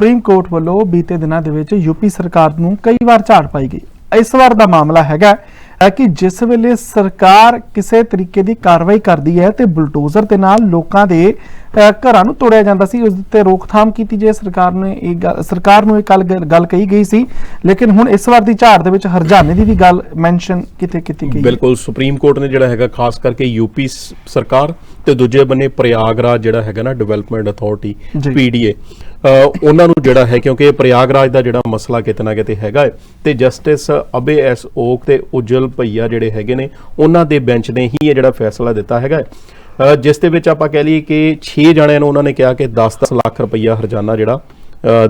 Supreme court ਵੱਲੋਂ ਬੀਤੇ ਦਿਨਾਂ ਦੇ ਵਿੱਚ ਯੂਪੀ ਸਰਕਾਰ ਨੂੰ ਕਈ ਵਾਰ ਝਾੜ ਪਾਈ ਗਈ। ਇਸ ਵਾਰ ਦਾ ਮਾਮਲਾ ਹੈਗਾ ਕਿ ਜਿਸ ਵੇਲੇ ਸਰਕਾਰ ਕਿਸੇ ਤਰੀਕੇ ਦੀ ਕਾਰਵਾਈ ਕਰਦੀ ਹੈ ਤੇ ਬੁਲਡੋਜ਼ਰ ਦੇ ਨਾਲ ਲੋਕਾਂ ਦੇ ਘਰਾਂ ਨੂੰ ਤੋੜਿਆ ਜਾਂਦਾ ਸੀ, ਉਸ ਤੇ ਰੋਕਥਾਮ ਕੀਤੀ ਜੇ, ਸਰਕਾਰ ਨੇ ਇਹ ਸਰਕਾਰ ਨੂੰ ਇਹ ਕੱਲ ਗੱਲ ਕਹੀ ਗਈ ਸੀ। ਲੇਕਿਨ ਹੁਣ ਇਸ ਵਾਰ ਦੀ ਝਾੜ ਦੇ ਵਿੱਚ ਹਰਜਾਨੇ ਦੀ ਵੀ ਗੱਲ ਮੈਂਸ਼ਨ ਕਿਤੇ ਕੀਤੀ ਗਈ ਬਿਲਕੁਲ, ਸੁਪਰੀਮ ਕੋਰਟ ਨੇ ਜਿਹੜਾ ਹੈਗਾ, ਖਾਸ ਕਰਕੇ ਯੂਪੀ ਸਰਕਾਰ ਤੇ ਦੂਜੇ ਬੰਨੇ ਪ੍ਰਯਾਗਰਾਜ ਜਿਹੜਾ ਹੈਗਾ ਨਾ ਡਿਵੈਲਪਮੈਂਟ ਅਥਾਰਟੀ। ਪੀਡੀਏ ਉਹਨਾਂ ਨੂੰ ਜਿਹੜਾ ਹੈ ਕਿਉਂਕਿ ਪ੍ਰਯਾਗਰਾਜ ਦਾ ਜਿਹੜਾ ਮਸਲਾ ਕਿਤੇ ਨਾ ਕਿਤੇ ਹੈਗਾ ਤੇ ਜਸਟਿਸ ਅਬੇ ਐਸ ਓਕ ਤੇ ਉਜਲ ਭਈਆ ਜਿਹੜੇ ਹੈਗੇ ਨੇ ਉਹਨਾਂ ਦੇ ਬੈਂਚ ਨੇ ਹੀ ਇਹ ਜਿਹੜਾ ਫੈਸਲਾ ਦਿੱਤਾ ਹੈਗਾ ਜਿਸ ਦੇ ਵਿੱਚ ਆਪਾਂ ਕਹਿ ਲਈਏ ਕਿ 6 ਜਣਿਆਂ ਨੂੰ ਉਹਨਾਂ ਨੇ ਕਿਹਾ ਕਿ 10-10 ਲੱਖ ਰੁਪਈਆ ਹਰਜਾਨਾ ਜਿਹੜਾ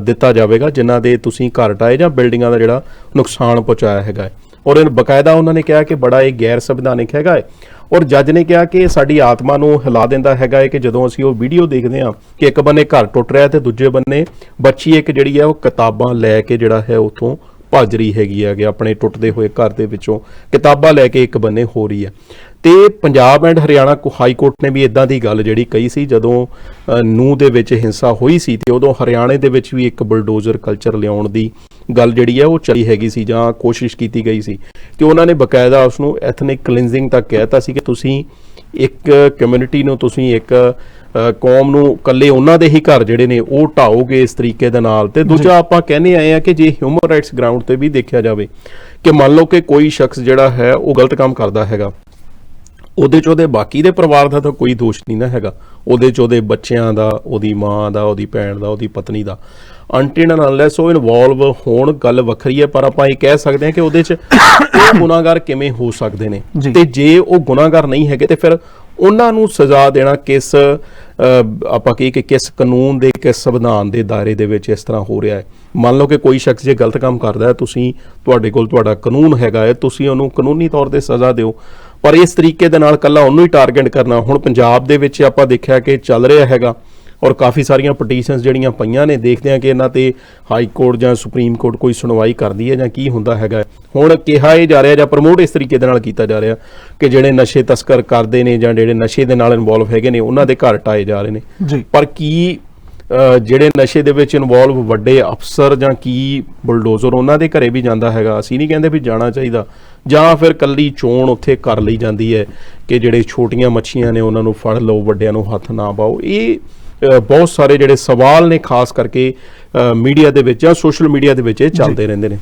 ਦਿੱਤਾ ਜਾਵੇਗਾ ਜਿਨ੍ਹਾਂ ਦੇ ਤੁਸੀਂ ਘਰ ਟਾਏ ਜਾਂ ਬਿਲਡਿੰਗਾਂ ਦਾ ਜਿਹੜਾ ਨੁਕਸਾਨ ਪਹੁੰਚਾਇਆ ਹੈਗਾ ਹੈ। ਔਰ ਇਹ ਬਕਾਇਦਾ ਉਹਨਾਂ ਨੇ ਕਿਹਾ ਕਿ ਬੜਾ ਇਹ ਗੈਰ ਸੰਵਿਧਾਨਿਕ ਹੈਗਾ ਹੈ। ਔਰ ਜੱਜ ਨੇ ਕਿਹਾ ਕਿ ਸਾਡੀ ਆਤਮਾ ਨੂੰ ਹਿਲਾ ਦਿੰਦਾ ਹੈਗਾ ਹੈ ਕਿ ਜਦੋਂ ਅਸੀਂ ਉਹ ਵੀਡੀਓ ਦੇਖਦੇ ਹਾਂ ਕਿ ਇੱਕ ਬੰਨੇ ਘਰ ਟੁੱਟ ਰਿਹਾ ਤੇ ਦੂਜੇ ਬੰਨੇ ਬੱਚੀ ਇੱਕ ਜਿਹੜੀ ਹੈ ਉਹ ਕਿਤਾਬਾਂ ਲੈ ਕੇ ਜਿਹੜਾ ਹੈ ਉਥੋਂ ਭੱਜ ਰਹੀ ਹੈਗੀ ਹੈ ਕਿ ਆਪਣੇ ਟੁੱਟਦੇ ਹੋਏ ਘਰ ਦੇ ਵਿੱਚੋਂ ਕਿਤਾਬਾਂ ਲੈ ਕੇ ਇੱਕ ਬੰਨੇ ਹੋ ਰਹੀ ਹੈ। ਤੇ Punjab and Haryana high court ਨੇ ਵੀ ਇਦਾਂ ਦੀ ਗੱਲ ਜਿਹੜੀ ਕਹੀ ਸੀ ਜਦੋਂ ਅ, ਨੂੰਹ ਦੇ ਵਿੱਚ ਹਿੰਸਾ ਹੋਈ ਸੀ ਤੇ ਉਦੋਂ ਹਰਿਆਣੇ ਦੇ ਵਿੱਚ ਵੀ ਇੱਕ ਬੁਲਡੋਜ਼ਰ ਕਲਚਰ ਲਿਆਉਣ ਦੀ ਗੱਲ ਜਿਹੜੀ ਹੈ ਉਹ ਚੱਲੀ ਹੈਗੀ ਸੀ ਜਾਂ ਕੋਸ਼ਿਸ਼ ਕੀਤੀ ਗਈ ਸੀ। ਤੇ ਉਹਨਾਂ ਨੇ ਬਕਾਇਦਾ ਉਸ ਨੂੰ ਐਥਨਿਕ ਕਲੀਨਜ਼ਿੰਗ ਤੱਕ ਕਹਿਤਾ ਸੀ ਕਿ ਤੁਸੀਂ ਇੱਕ ਕਮਿਊਨਿਟੀ ਨੂੰ ਤੁਸੀਂ ਇੱਕ ਕੌਮ ਨੂੰ ਇਕੱਲੇ ਉਹਨਾਂ ਦੇ ਹੀ ਘਰ ਜਿਹੜੇ ਨੇ ਉਹ ਢਾਓਗੇ ਇਸ ਤਰੀਕੇ ਦੇ ਨਾਲ। ਤੇ ਦੂਜਾ ਆਪਾਂ ਕਹਿੰਦੇ ਆਏ ਆ ਕਿ ਜੇ ਹਿਊਮਨ ਰਾਈਟਸ ਗਰਾਊਂਡ ਤੇ ਵੀ ਦੇਖਿਆ ਜਾਵੇ ਕਿ ਮੰਨ ਲਓ ਕਿ ਕੋਈ ਸ਼ਖਸ ਜਿਹੜਾ ਹੈ ਉਹ ਗਲਤ ਕੰਮ ਕਰਦਾ ਹੈਗਾ ਉਹਦੇ ਚ ਉਹਦੇ ਬਾਕੀ ਦੇ ਪਰਿਵਾਰ ਦਾ ਤਾਂ ਕੋਈ ਦੋਸ਼ ਨਹੀਂ ਨਾ ਹੈਗਾ। ਉਹਦੇ ਚ ਉਹਦੇ ਬੱਚਿਆਂ ਦਾ ਉਹਦੀ ਮਾਂ ਦਾ ਉਹਦੀ ਭੈਣ ਦਾ ਉਹਦੀ ਪਤਨੀ ਦਾ। ਅਨਟਿਲ ਅਨਲੈਸ ਉਹ ਇਨਵੋਲਵ ਹੋਣ ਗੱਲ ਵੱਖਰੀ ਹੈ ਪਰ ਆਪਾਂ ਇਹ ਕਹਿ ਸਕਦੇ ਹਾਂ ਕਿ ਉਹਦੇ ਚ ਉਹ ਗੁਨਾਹਗਾਰ ਕਿਵੇਂ ਹੋ ਸਕਦੇ ਨੇ। ਤੇ ਜੇ ਉਹ ਗੁਨਾਹਗਾਰ ਨਹੀਂ ਹੈਗੇ ਤੇ ਫਿਰ ਉਹਨਾਂ ਨੂੰ ਸਜ਼ਾ ਦੇਣਾ ਕਿਸ ਆਪਾਂ ਕਹੀ ਕਿ ਕਿਸ ਕਾਨੂੰਨ ਦੇ ਕਿਸ ਸੰਵਿਧਾਨ ਦੇ ਦਾਇਰੇ ਦੇ ਵਿੱਚ ਇਸ ਤਰ੍ਹਾਂ ਹੋ ਰਿਹਾ ਹੈ? ਮੰਨ ਲਓ ਕਿ ਕੋਈ ਸ਼ਖਸ ਜੇ ਗਲਤ ਕੰਮ ਕਰਦਾ ਹੈ ਤੁਸੀਂ ਤੁਹਾਡੇ ਕੋਲ ਤੁਹਾਡਾ ਕਾਨੂੰਨ ਹੈਗਾ ਹੈ ਤੁਸੀਂ ਉਹਨੂੰ ਕਾਨੂੰਨੀ ਤੌਰ ਤੇ ਸਜ਼ਾ ਦਿਓ। ਪਰ ਇਸ ਤਰੀਕੇ ਦੇ ਨਾਲ ਕੱਲਾ ਉਹਨੂੰ ਹੀ ਟਾਰਗੇਟ ਕਰਨਾ ਹੁਣ ਪੰਜਾਬ ਦੇ ਵਿੱਚ ਆਪਾਂ ਦੇਖਿਆ ਕਿ ਚੱਲ ਰਿਹਾ ਹੈਗਾ। ਔਰ ਕਾਫੀ ਸਾਰੀਆਂ ਪਟੀਸ਼ਨਸ ਜਿਹੜੀਆਂ ਪਈਆਂ ਨੇ ਦੇਖਦੇ ਆ ਕਿ ਇਹਨਾਂ ਤੇ ਹਾਈ ਕੋਰਟ ਜਾਂ ਸੁਪਰੀਮ ਕੋਰਟ ਕੋਈ ਸੁਣਵਾਈ ਕਰਦੀ ਹੈ ਜਾਂ ਕੀ ਹੁੰਦਾ ਹੈਗਾ ਹੁਣ ਕਿਹਾ ਇਹ ਜਾ ਰਿਹਾ ਜਾਂ ਪ੍ਰਮੋਟ ਇਸ ਤਰੀਕੇ ਦੇ ਨਾਲ ਕੀਤਾ ਜਾ ਰਿਹਾ ਕਿ ਜਿਹੜੇ ਨਸ਼ੇ ਤਸਕਰ ਕਰਦੇ ਨੇ ਜਾਂ ਜਿਹੜੇ ਨਸ਼ੇ ਦੇ ਨਾਲ ਇਨਵੋਲਵ ਹੈਗੇ ਨੇ ਉਹਨਾਂ ਦੇ ਘਰ ਟਾਏ ਜਾ ਰਹੇ ਨੇ। ਪਰ ਕੀ ਜਿਹੜੇ ਨਸ਼ੇ ਦੇ ਵਿੱਚ ਇਨਵੋਲਵ ਵੱਡੇ ਅਫਸਰ ਜਾਂ ਕੀ ਬੁਲਡੋਜ਼ਰ ਉਹਨਾਂ ਦੇ ਘਰੇ ਵੀ ਜਾਂਦਾ ਹੈਗਾ? ਅਸੀਂ ਨਹੀਂ ਕਹਿੰਦੇ ਵੀ ਜਾਣਾ ਚਾਹੀਦਾ। ਜਾਂ ਫਿਰ ਕੱਲੀ ਚੋਣ ਉੱਥੇ ਕਰ ਲਈ ਜਾਂਦੀ ਹੈ ਕਿ ਜਿਹੜੇ ਛੋਟੀਆਂ ਮੱਛੀਆਂ ਨੇ ਉਹਨਾਂ ਨੂੰ ਫੜ ਲਓ ਵੱਡਿਆਂ ਨੂੰ ਹੱਥ ਨਾ ਪਾਓ। ਇਹ ਬਹੁਤ ਸਾਰੇ ਜਿਹੜੇ ਸਵਾਲ ਨੇ ਖਾਸ ਕਰਕੇ ਮੀਡੀਆ ਦੇ ਵਿੱਚ ਜਾਂ ਸੋਸ਼ਲ ਮੀਡੀਆ ਦੇ ਵਿੱਚ ਇਹ ਚੱਲਦੇ ਰਹਿੰਦੇ ਨੇ।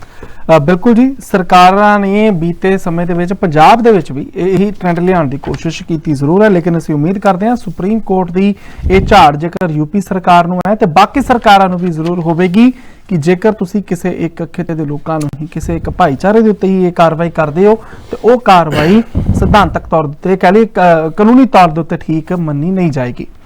ਬਿਲਕੁਲ ਜੀ ਸਰਕਾਰਾਂ ਨੇ ਬੀਤੇ ਸਮੇਂ ਦੇ ਵਿੱਚ ਪੰਜਾਬ ਦੇ ਵਿੱਚ ਵੀ ਇਹੀ ਟ੍ਰੈਂਡ ਲਿਆਉਣ ਦੀ ਕੋਸ਼ਿਸ਼ ਕੀਤੀ ਜ਼ਰੂਰ ਹੈ ਲੇਕਿਨ ਅਸੀਂ ਉਮੀਦ ਕਰਦੇ ਹਾਂ ਸੁਪਰੀਮ ਕੋਰਟ ਦੀ ਇਹ ਝਾੜ ਜੇਕਰ ਯੂਪੀ ਸਰਕਾਰ ਨੂੰ ਹੈ ਤੇ ਬਾਕੀ ਸਰਕਾਰਾਂ ਨੂੰ ਵੀ ਜ਼ਰੂਰ ਹੋਵੇਗੀ ਕਿ ਜੇਕਰ ਤੁਸੀਂ ਕਿਸੇ ਇੱਕ ਖਿੱਤੇ ਦੇ ਲੋਕਾਂ ਨੂੰ ਹੀ ਕਿਸੇ ਇੱਕ ਭਾਈਚਾਰੇ ਦੇ ਉੱਤੇ ਹੀ ਇਹ ਕਾਰਵਾਈ ਕਰਦੇ ਹੋ ਤੇ ਉਹ ਕਾਰਵਾਈ ਸਿਧਾਂਤਕ ਤੌਰ ਤੇ ਕਹਿ ਲਈ ਕਾਨੂੰਨੀ ਤੌਰ ਦੇ ਉੱਤੇ ਠੀਕ ਮੰਨੀ ਨਹੀਂ ਜਾਏਗੀ।